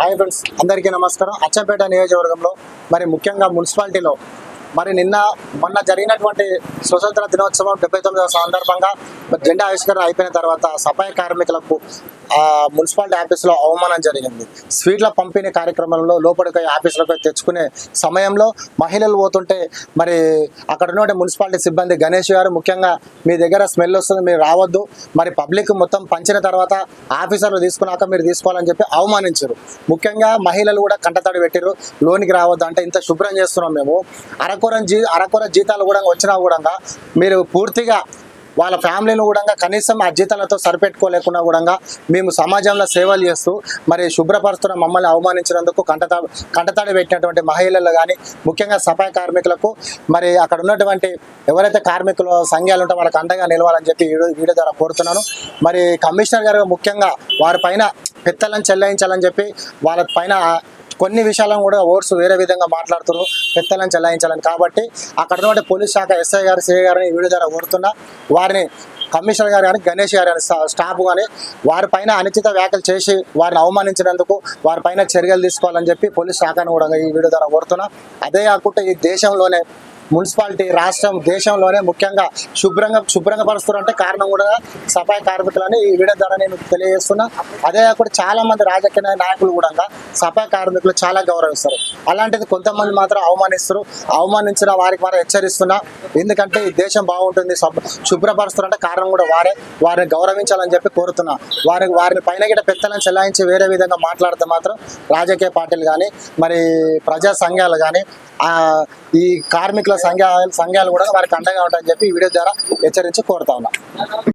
Hi friends అందరికీ నమస్కారం. అచ్చంపేట నియోజకవర్గంలో మరి ముఖ్యంగా మున్సిపాలిటీలో మరి నిన్న మొన్న జరిగినటువంటి స్వతంత్ర దినోత్సవం డెబ్బై తొమ్మిదవ సందర్భంగా మరి జెండా ఆవిష్కరణ అయిపోయిన తర్వాత సఫాయి కార్మికులకు ఆ మున్సిపాలిటీ ఆఫీసులో అవమానం జరిగింది. స్వీట్ల పంపిణీ కార్యక్రమంలో లోపలికి ఆఫీసులకు తెచ్చుకునే సమయంలో మహిళలు పోతుంటే మరి అక్కడ ఉన్న మున్సిపాలిటీ సిబ్బంది గణేష్ గారు ముఖ్యంగా మీ దగ్గర స్మెల్ వస్తుంది మీరు రావద్దు. మరి పబ్లిక్ మొత్తం పంచిన తర్వాత ఆఫీసర్లు తీసుకున్నాక మీరు తీసుకోవాలని చెప్పి అవమానించారు. ముఖ్యంగా మహిళలు కూడా కంటతడి పెట్టారు లోనికి రావద్దు అంటే ఇంత శుభ్రం చేస్తున్నాం మేము. అరకొర జీ అరకొర జీతాలు కూడా వచ్చినా కూడా మీరు పూర్తిగా వాళ్ళ ఫ్యామిలీని కూడా కనీసం ఆ జీతాలతో సరిపెట్టుకోలేకుండా కూడా మేము సమాజంలో సేవలు చేస్తూ మరి శుభ్రపరుస్తున్న మమ్మల్ని అవమానించినందుకు కంటతా కంటతాడి పెట్టినటువంటి మహిళలు కానీ ముఖ్యంగా సఫాయి కార్మికులకు మరి అక్కడ ఉన్నటువంటి ఎవరైతే కార్మికులు సంఘాలు ఉంటే వాళ్ళకి అండగా నిలవాలని చెప్పి వీడియో ద్వారా కోరుతున్నాను. మరి కమిషనర్ గారు ముఖ్యంగా వారి పైన పెత్తలను చెల్లాయించాలని చెప్పి వాళ్ళ పైన కొన్ని విషయాలను కూడా ఓట్స్ వేరే విధంగా మాట్లాడుతున్నారు. పెత్తలను చెల్లాయించాలని కాబట్టి అక్కడ ఉన్నటువంటి పోలీస్ శాఖ ఎస్ఐ గారు సిఐ గారిని వీడియో ద్వారా కోరుతున్నా వారిని కమిషనర్ గారు కానీ గణేష్ గారు కానీ స్టాఫ్ కానీ వారిపైన అనుచిత వ్యాఖ్యలు చేసి వారిని అవమానించినందుకు వారిపైన చర్యలు తీసుకోవాలని చెప్పి పోలీస్ శాఖను కూడా ఈ వీడియో ద్వారా కోరుతున్నా. అదే కాకుండా ఈ దేశంలోనే మున్సిపాలిటీ రాష్ట్రం దేశంలోనే ముఖ్యంగా శుభ్రంగా శుభ్రంగా పరుస్తున్నారంటే కారణం కూడా సఫాయి కార్మికులని ఈ వీడియో ద్వారా నేను తెలియజేస్తున్నా. అదే కాకుండా చాలా మంది రాజకీయ నాయకులు కూడా సఫాయి కార్మికులు చాలా గౌరవిస్తారు. అలాంటిది కొంతమంది మాత్రం అవమానిస్తారు. అవమానించిన వారికి వారు హెచ్చరిస్తున్నా. ఎందుకంటే ఈ దేశం బాగుంటుంది శుభ్రపరుస్తున్నారంటే కారణం కూడా వారే. వారిని గౌరవించాలని చెప్పి కోరుతున్నా. వారికి వారిని పైన గిట పెత్తలను చెలాయించి వేరే విధంగా మాట్లాడితే మాత్రం రాజకీయ పార్టీలు కానీ మరి ప్రజా సంఘాలు కానీ ఈ కార్మికుల సంఘాలు సంఘాలు కూడా వారికి అండగా ఉంటాయని చెప్పి ఈ వీడియో ద్వారా హెచ్చరించి కోరుతా ఉన్నా.